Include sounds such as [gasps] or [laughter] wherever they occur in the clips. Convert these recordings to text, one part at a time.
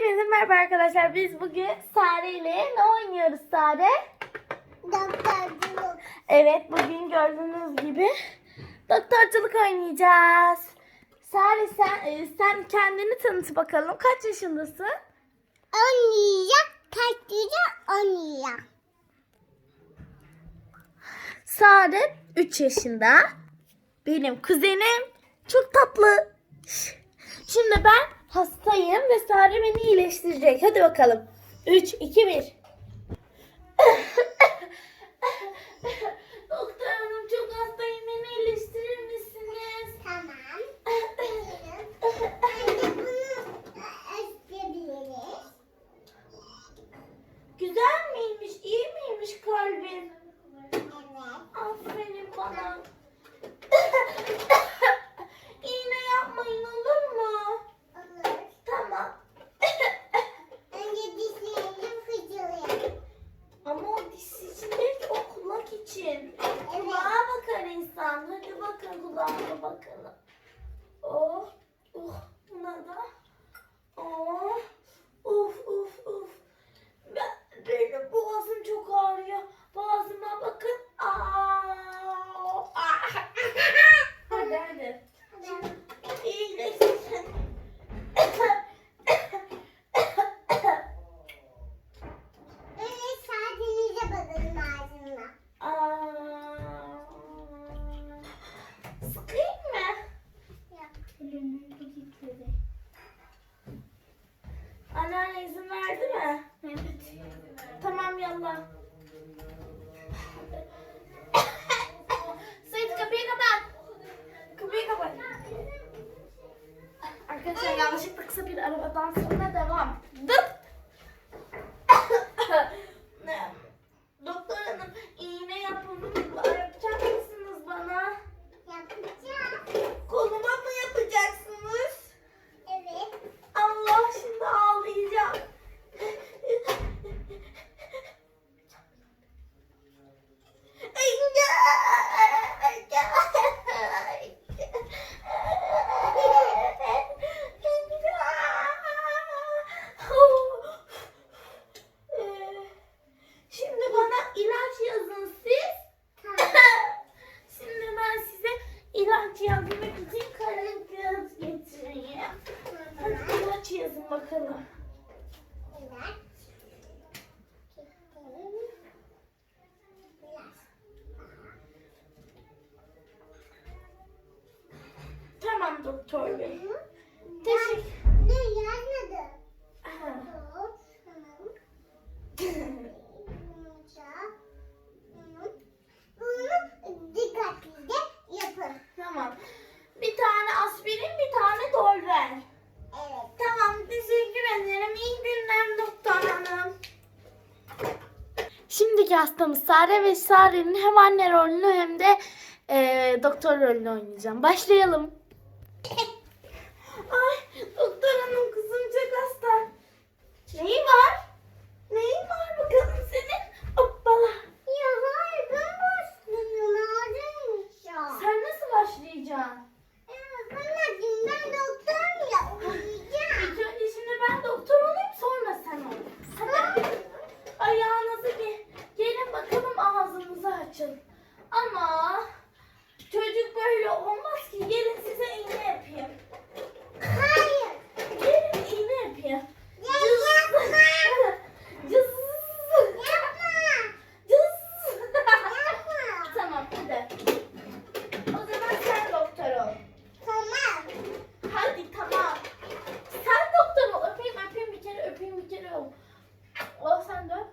Hepinize merhaba arkadaşlar. Biz bugün Sare ile ne oynuyoruz Sare? Doktorculuk. Evet bugün gördüğünüz gibi doktorculuk oynayacağız. Sare sen, e, sen kendini tanıt bakalım. Kaç yaşındasın? Oynayacak. Kaçtıca oynayacak. Sare 3 yaşında. Benim kuzenim çok tatlı. Şimdi ben hastayım ve Sare beni iyileştirecek. Hadi bakalım. 3, 2, 1. Doktor hanım çok hastayım. Beni iyileştirir misiniz? Tamam. Önce bunu açabiliriz. Güzel miymiş? İyi miymiş kalbin? Evet. Aferin bana. İğne yapmayın olur mu? Olur. Tamam. Önce dişlerini fırçalayalım. Ama o diş için değil ki o kulak için. Kulağa bakar insan. Hadi bakın kulağına bakalım. Oh. Oh. Buna da. Oh. Uf uf uf. Ben, benim boğazım çok ağrıyor. Boğazıma bakın. Aa. Ah. Hadi hadi. İyileşsin. Önce saatinize bakalım ağzına. Aa. Sıkayım mı? Yap. Elini bu gitmedi. Anneanne izin verdi mi? Evet. Tamam yallah. [laughs] Sait kapıyı kapat. Kapıyı kapat. Arkadaşlar yanlışlıkla kısa bir arabadan sonra devam. Dıt. Ne? Doktor hanım iğne yapımı yapacak mısınız bana? Yapacağım. Koluma mı yapacaksınız? Evet. Allah şimdi ağlayacağım. Şimdi bana ilaç yazın siz. Şimdi ben size ilaç yazmak için kalem kağıt getireyim. Hadi ilaç yazın bakalım. Evet. Bey. Teşekkür. Ne yazmadı? Bunu- dikkatlice yapın. tamam. Bir tane aspirin, bir tane dolver. Evet. Tamam, teşekkür ederim. İyi günler doktor hanım. Şimdiki hastamız Sare ve Sare'nin hem anne rolünü hem de eee, doktor rolünü oynayacağım. Başlayalım. Ay, doktor hanım kızım çok hasta. Neyi var? Neyin var bakalım senin? Hoppala. Ya hayır ben başlıyorum. Ağzıymış ya. Sen nasıl başlayacaksın? Evet, ben de ben doktorum ya. Uyuyacağım. İlk önce şimdi ben doktor olayım sonra sen ol. Hadi. Ayağınızı bir gelin bakalım ağzınızı açın. Ama çocuk böyle olmaz ki. Gelin size iğne yapayım. Hayır. Gelin iğne yapayım. Ya yapma. Cız. Yapma. Cız. Yapma. tamam hadi. O zaman sen doktor ol. Tamam. Hadi tamam. Sen doktor ol. Öpeyim öpeyim bir kere öpeyim bir kere ol. O sen de öp.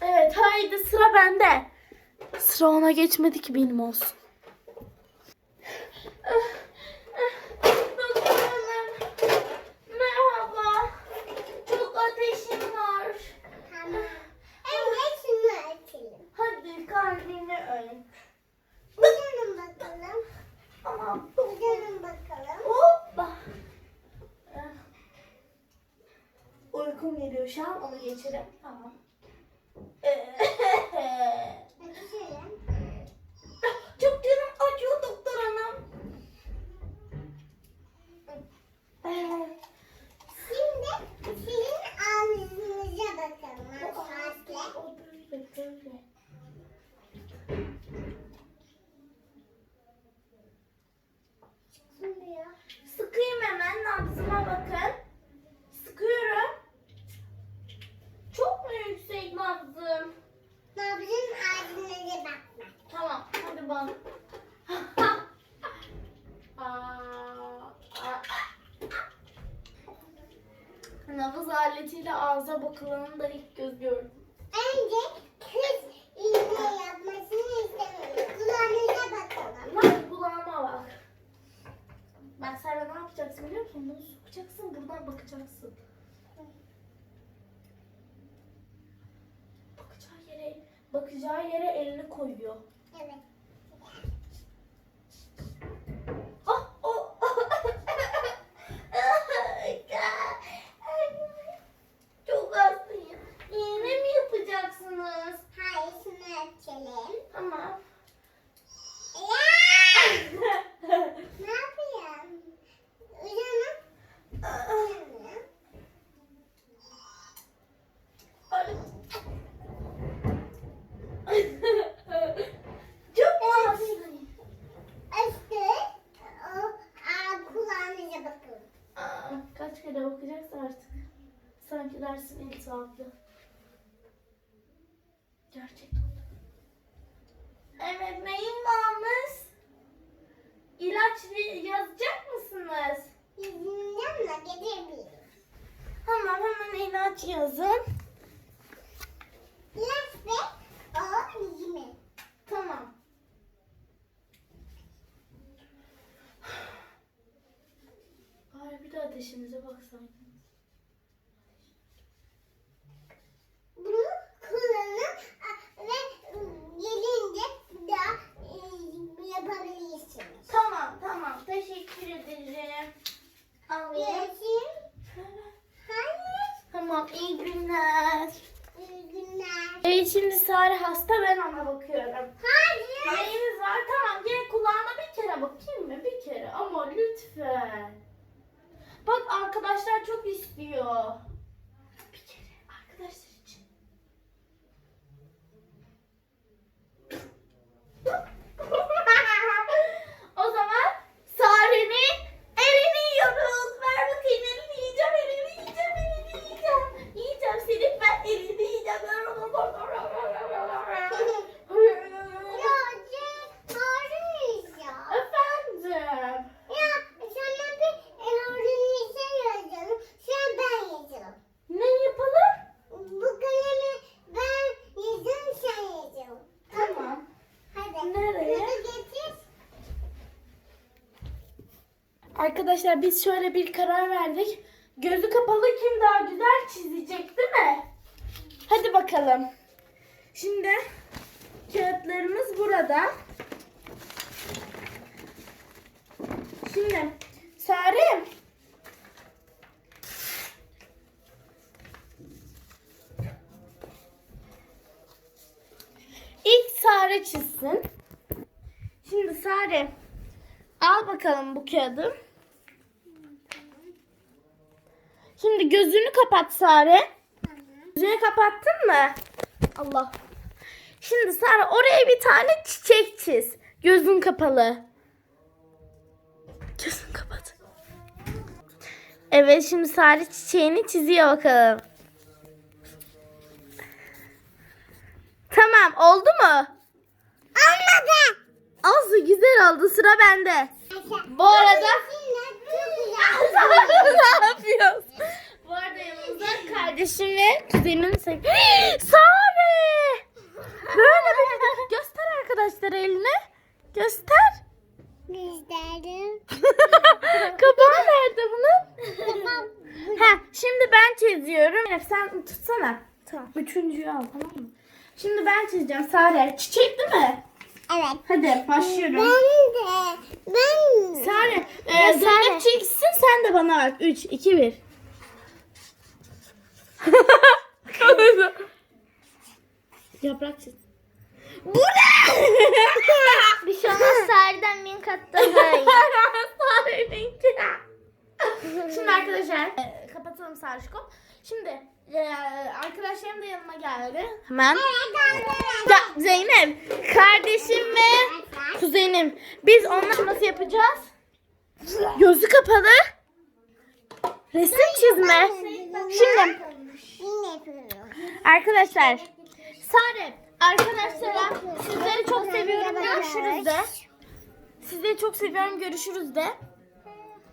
Evet haydi sıra bende. Sıra ona geçmedi ki benim olsun. Merhaba. Çok ateşim var. Tamam. Şunu açalım. Hadi kalbini ön. Uyanın bakalım. Tamam. Bakalım. Hoppa. Uykum geliyor şu an onu geçelim. Tamam. Açalım. Çok canım acıyor doktor hanım. Eh. Şimdi Nabız aletiyle ağza bakılanı da ilk göz gördüm. Önce kız iğne yapmasını istemiyorum. Kulağınıza bakalım. Bak kulağıma bak. Bak sen ne yapacaksın biliyor musun? Bunu sokacaksın buradan bakacaksın. Bakacağı yere, bakacağı yere elini koyuyor. Evet. Oh, oh. Çok hastayım. İğne mi yapacaksınız? Hayır şunu açalım. Tamam. Ya! Ne yapayım? Uyanık. Uyanık. Çok mu hastayım? Üstü. O, aa, kulağınıza bakın. Aa, Kaç kere bakacaksın artık. Sanki dersin iltihaplı. Gerçekten. Evet neyin varmış? İlaç yazacak mısınız? Yüzünden de gelebilirim. Tamam hemen ilaç yazın. İlaç ve o yüzüme. Tamam. [sighs] Bari bir de ateşimize baksaydınız. Bunu kullanıp a, ve ıı, gelince bir daha e, yapabilirsiniz. Tamam tamam teşekkür ederim. Alayım. Görüşürüz. Hayır. Tamam iyi günler. İyi Evet şimdi Sare hasta ben ona bakıyorum. Hayır. Neyiniz var? Tamam gel kulağına bir kere bakayım mı? Bir kere ama lütfen. Bak arkadaşlar çok istiyor. Bir kere arkadaşlar için. o zaman Sare'nin elini yiyoruz. Ver bakayım elini yiyeceğim, elini yiyeceğim, elini yiyeceğim. Yiyeceğim senin ben elini yiyeceğim. Ya Cem, ağrıyız ya. Efendim. Ya sana bir e, ağrıyızı yazalım. Sen ben yazalım. Ne yapalım? Bu kalemi ben yazayım sen yazalım. Tamam. Hadi. Nereye? Bunu getir. Arkadaşlar biz şöyle bir karar verdik. Gözü kapalı kim daha güzel çizecek değil mi? Hadi bakalım. Şimdi kağıtlarımız burada. Şimdi Sarim. İlk Sare çizsin. Şimdi Sare al bakalım bu kağıdı. Şimdi gözünü kapat Sare. Gözünü kapattın mı? Allah. Şimdi Sare oraya bir tane çiçek çiz. Gözün kapalı. Gözün kapat. Evet şimdi Sare çiçeğini çiziyor bakalım. Tamam oldu mu? Olmadı. Olsun güzel oldu sıra bende. Bu arada [laughs] ne yapıyorsun? Bu arada yanımızda kardeşim ve kuzenim Sare! [gasps] Böyle bir göster arkadaşlar elini. Göster. Gösterdim. [laughs] Kapağı nerede bunun? ha, şimdi ben çiziyorum. Elif sen tutsana. Tamam. Üçüncüyü al tamam mı? Şimdi ben çizeceğim Sare. Çiçek değil mi? Evet. Hadi başlıyorum. Ben de. Ben. Sare, e, Zeynep çeksin sen de bana bak. 3, 2, 1. Yaprak çiz. Bu ne? [laughs] Bir şey olmaz Sare'den bin kat daha iyi. Şimdi arkadaşlar e, kapatalım Sarışkom. Şimdi e, arkadaşlarım da yanıma geldi. Hemen. Ya, Zeynep, kardeşim ve kuzenim. Biz onunla nasıl yapacağız? Gözü kapalı. Resim çizme. Şimdi arkadaşlar Sare arkadaşlara sizleri çok seviyorum görüşürüz de. Sizleri çok seviyorum görüşürüz de.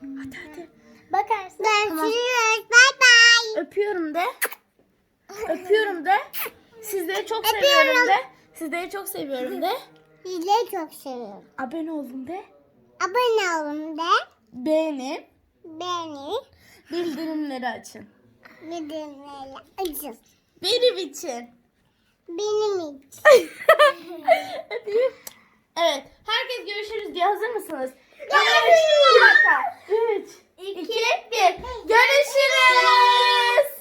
Hadi hadi. Bakarsın. Görüşürüz. Bay bay. de. Öpüyorum de. Sizleri çok seviyorum de. Sizleri çok seviyorum de. Hile çok seviyorum. Abone olun de. Abone olun de. Beğenin. Bildirimleri açın. bildirimleri açın. Benim için. Benim için. [laughs] Evet. Herkes görüşürüz diye hazır mısınız? Görüşürüz. Üç. Bir dakika. Üç. iki, bir. Görüşürüz.